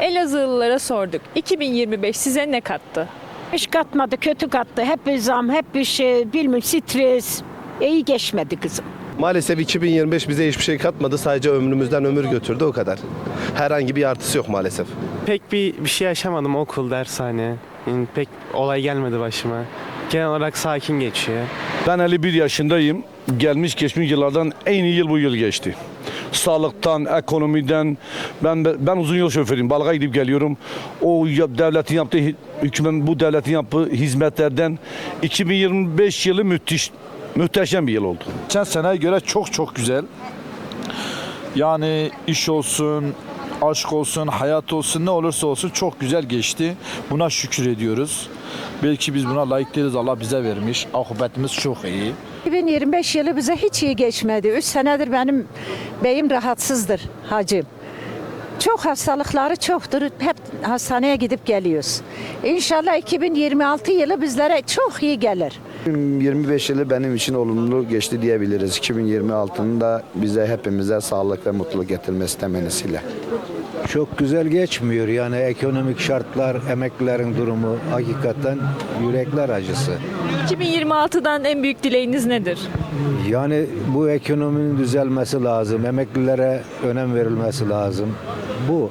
Elazığlılara sorduk. 2025 size ne kattı? Hiç katmadı, kötü kattı. Hep bir zam, hep bir şey, bilmiyorum stres. İyi geçmedi kızım. Maalesef 2025 bize hiçbir şey katmadı. Sadece ömrümüzden ömür götürdü o kadar. Herhangi bir artısı yok maalesef. Pek bir, bir şey yaşamadım okul, dershane. Yani pek olay gelmedi başıma. Genel olarak sakin geçiyor. Ben 51 yaşındayım. Gelmiş geçmiş yıllardan en iyi yıl bu yıl geçti. Sağlıktan, ekonomiden. Ben ben uzun yol şoförüyüm. Balığa gidip geliyorum. O devletin yaptığı hükümet bu devletin yaptığı hizmetlerden 2025 yılı müthiş muhteşem bir yıl oldu. Geçen seneye göre çok çok güzel. Yani iş olsun, aşk olsun, hayat olsun ne olursa olsun çok güzel geçti. Buna şükür ediyoruz. Belki biz buna layık değiliz. Allah bize vermiş. Akıbetimiz çok iyi. 2025 yılı bize hiç iyi geçmedi. 3 senedir benim beyim rahatsızdır hacım. Çok hastalıkları çoktur. Hep hastaneye gidip geliyoruz. İnşallah 2026 yılı bizlere çok iyi gelir. 25 yılı benim için olumlu geçti diyebiliriz. 2026'nın da bize hepimize sağlık ve mutluluk getirmesi temennisiyle. Çok güzel geçmiyor yani ekonomik şartlar, emeklilerin durumu hakikaten yürekler acısı. 2026'dan en büyük dileğiniz nedir? Yani bu ekonominin düzelmesi lazım, emeklilere önem verilmesi lazım. Bu